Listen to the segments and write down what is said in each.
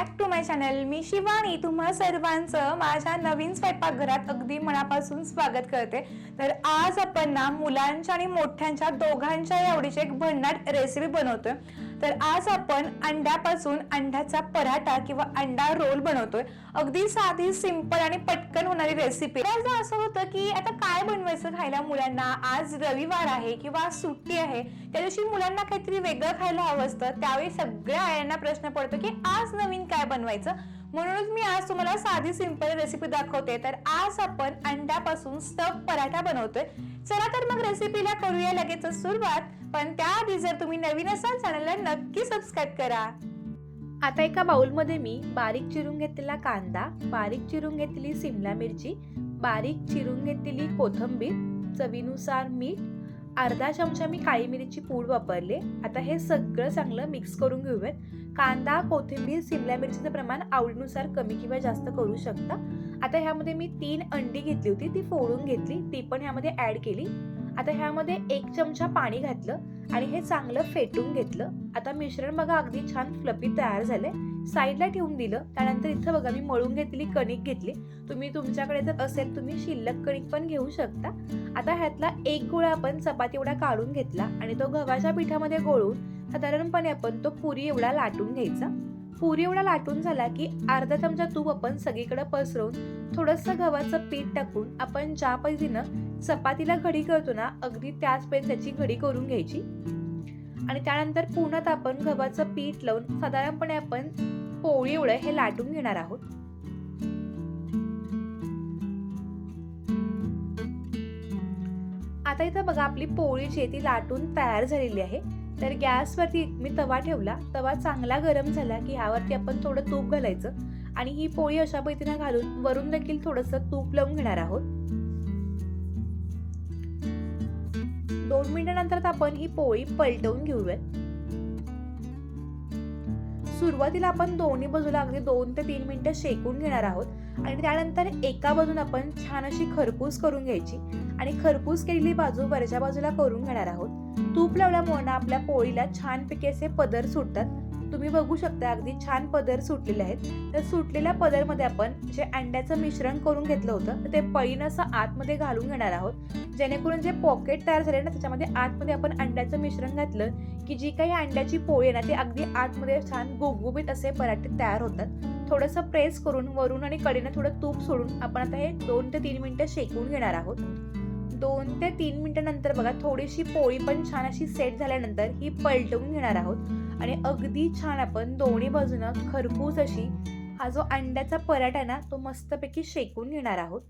Back to my channel मी शिवानी. तुम्हा सर्वांचं माझ्या नवीन स्वयंपाकघरात अगदी मनापासून स्वागत करते. तर आज आपण ना मुलांच्या आणि मोठ्यांच्या दोघांच्या आवडीची एक भन्नाट रेसिपी बनवतोय. तर आज आपण अंड्यापासून अंड्याचा पराठा किंवा अंडा रोल बनवतोय. अगदी साधी सिंपल आणि पटकन होणारी रेसिपी तर असं होतं की आता काय बनवायचं खायला मुलांना? आज रविवार आहे किंवा सुट्टी आहे. त्या दिवशी मुलांना काहीतरी वेगळं खायला हवं असतं. त्यावेळी सगळ्या आयांना प्रश्न पडतो की आज नवीन काय बनवायचं? म्हणूनच मी आज तुम्हाला साधी सिंपल रेसिपी दाखवते. तर आज आपण अंड्यापासून स्टफ पराठा बनवतोय. चला तर मग रेसिपीला करूया लगेच सुरुवात. पण त्याआधी जर तुम्ही नवीन असाल चॅनलला नक्की सबस्क्राईब करा. आता एका बाउलमध्ये मी बारीक चिरून घेतलेला कांदा बारीक चिरून घेतलेली सिमला मिरची बारीक चिरून घेतलेली कोथिंबीर चवीनुसार मीठ अर्धा चमचा मी काळी मिरीची पूड वापरले. आता हे सगळं चांगलं मिक्स करून घेऊयात. कांदा कोथिंबीर सिमला मिरचीचं प्रमाण आवडीनुसार कमी किंवा जास्त करू शकता. आता ह्यामध्ये मी तीन अंडी घेतली होती ती फोडून घेतली. ती पण ह्यामध्ये ऍड केली. आता ह्यामध्ये एक चमचा पाणी घातलं आणि हे चांगलं फेटून घेतलं. आता मिश्रण बघा अगदी छान फ्लपी तयार झाले साईडला ठेवून दिलं. त्यानंतर इथं बघा मी मळून घेतलेली कणिक घेतली. तुम्ही तुमच्याकडे जर असेल तुम्ही शिल्लक कणिक पण घेऊ शकता. आता ह्यातला एक गोळा आपण चपाती एवढा काढून घेतला आणि तो गव्हाच्या पिठामध्ये गोळून साधारणपणे आपण तो पुरी एवढा लाटून घ्यायचा. पुरी एवढा लाटून झाला की अर्धा चमचा तूप आपण सगळीकडे पसरवून थोडंसं गव्हाचं पीठ टाकून आपण ज्या पद्धतीनं चपातीला घडी करतो ना अगदी त्याच पैशाची त्याची घडी करून घ्यायची. आणि त्यानंतर पुन्हा आपण गव्हाचं पीठ लावून साधारणपणे आपण पोळी एवढं हे लाटून घेणार आहोत. आता इथं बघा आपली पोळी जी आहे ती लाटून तयार झालेली आहे. तर गॅसवरती मी तवा ठेवला. तवा चांगला गरम झाला की ह्यावरती आपण थोडं तूप घालायचं. आणि ही पोळी अशा पद्धतीनं घालून वरून देखील थोडंसं तूप लावून घेणार आहोत. दोन मिनिटानंतर आपण ही पोळी पलटवून घेऊयात. सुरुवातीला आपण दोन्ही बाजूला अगदी दोन ते तीन मिनिटं शेकून घेणार आहोत. आणि त्यानंतर एका बाजून आपण छान अशी खरपूस करून घ्यायची आणि खरपूस केलेली बाजू वरच्या बाजूला करून घेणार आहोत. तूप लावल्यामुळे ना आपल्या पोळीला छानपैकी असे पदर सुटतात. तुम्ही बघू शकता अगदी छान पदर सुटलेले आहेत. तर सुटलेल्या पदरमध्ये आपण जे अंड्याचं मिश्रण करून घेतलं होतं तर ते पळीनं असं आतमध्ये घालून घेणार आहोत. जेणेकरून जे पॉकेट तयार झाले ना त्याच्यामध्ये आतमध्ये आपण अंड्याचं मिश्रण घातलं की जी काही अंड्याची पोळी आहे ना ती अगदी आतमध्ये छान गुबगुबीत असे पराठे तयार होतात. थोडंसं प्रेस करून वरून आणि कडेनं थोडं तूप सोडून आपण आता हे दोन ते तीन मिनटं शेकून घेणार आहोत. दोन ते तीन मिनटानंतर बघा थोडीशी पोळी पण छान अशी सेट झाल्यानंतर ही पलटवून घेणार आहोत. आणि अगदी छान आपण दोन्ही बाजूनं खरपूस अशी हा जो अंड्याचा पराठा आहे ना तो मस्तपैकी शेकून घेणार आहोत.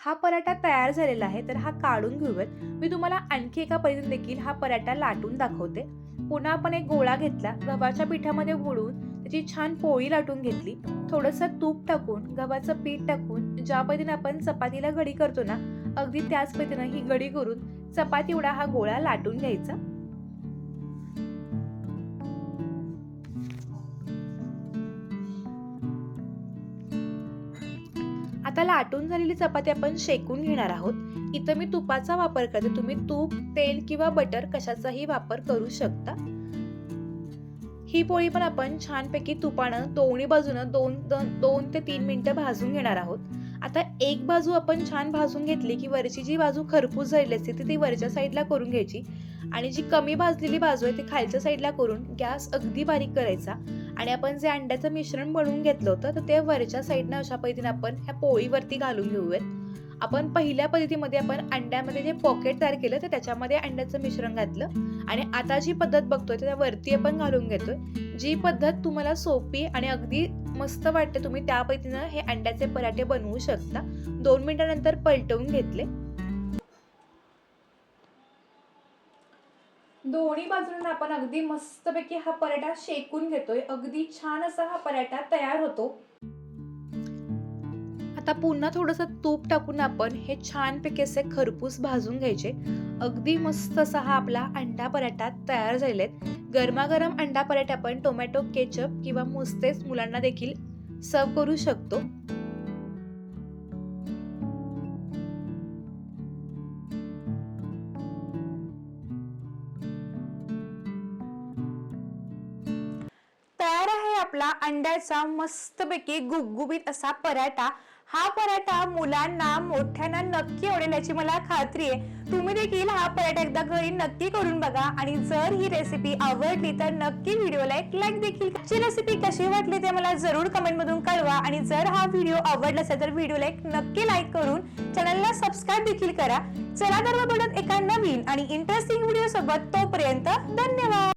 हा पराठा तयार झालेला आहे तर हा काढून घेऊयात. मी तुम्हाला आणखी एका पद्धतीने देखील हा पराठा लाटून दाखवते. पुन्हा आपण एक गोळा घेतला गव्हाच्या पिठामध्ये बुडवून त्याची छान पोळी लाटून घेतली. थोडंसं तूप टाकून गव्हाचं पीठ टाकून ज्या पद्धतीने आपण चपातीला घडी करतो ना अगदी त्याच पद्धतीनं ही घडी करून चपाती एवढा हा गोळा लाटून घ्यायचा. आता लाटून झालेली चपाती आपण शेकून घेणार आहोत. इथं मी तुपाचा वापर करते. तुम्ही तूप तेल किंवा बटर कशाचाही वापर करू शकता. ही पोळी पण आपण छानपैकी तुपानं दोन्ही बाजूनं दोन दोन दोन ते तीन मिनटं भाजून घेणार आहोत. आता एक बाजू आपण छान भाजून घेतली की वरची जी बाजू खरपूस झालेली असते ती ती वरच्या साईडला करून घ्यायची. आणि जी कमी भाजलेली बाजू आहे ती खालच्या साईडला करून गॅस अगदी बारीक करायचा. आणि आपण जे अंड्याचं मिश्रण बनवून घेतलं होतं तर ते वरच्या साईडनं अशा पद्धतीने आपण ह्या पोळीवरती घालून घेऊयात. आपण पहिल्या पद्धतीमध्ये आपण अंड्यामध्ये जे पॉकेट तयार केलं तर त्याच्यामध्ये अंड्याचं मिश्रण घातलं. आणि आता जी पद्धत बघतोय तर वरती आपण घालून घेतोय. जी पद्धत तुम्हाला सोपी आणि अगदी मस्त वाटते तुम्ही त्या पद्धतीनं हे अंड्याचे पराठे बनवू शकता. दोन मिनिटानंतर पलटवून घेतले. दोन्ही बाजूंना आपण अगदी मस्तपैकी हा पराठा शेकून घेतोय. अगदी छान असा हा पराठा तयार होतो. आता पुन्हा थोडंसं तूप टाकून आपण हे छानपैकी असे खरपूस भाजून घ्यायचे. अगदी मस्त असा हा आपला अंडा पराठा तयार झालेला गरमागरम अंडा पराठा आपण टोमॅटो केचप किंवा मुस्तेच मुलांना देखील सर्व करू शकतो. तयार आहे आपला अंड्याचा मस्तपैकी गुबगुबीत असा पराठा. हा पराठा मुलांना मोठ्यांना नक्की आवडेल याची मला खात्री आहे. तुम्ही देखील हा पराठा एकदा घरी नक्की करून बघा आणि जर ही रेसिपी आवडली तर नक्की व्हिडिओला एक लाईक देखील करा. ही रेसिपी कशी वाटली ते मला जरूर कमेंट मधून कळवा आणि जर हा व्हिडिओ आवडला असेल तर व्हिडिओला एक नक्की लाईक करून चॅनलला सबस्क्राईब देखील करा. चला तर मग एका नवीन आणि इंटरेस्टिंग व्हिडिओ सोबत. तोपर्यंत धन्यवाद!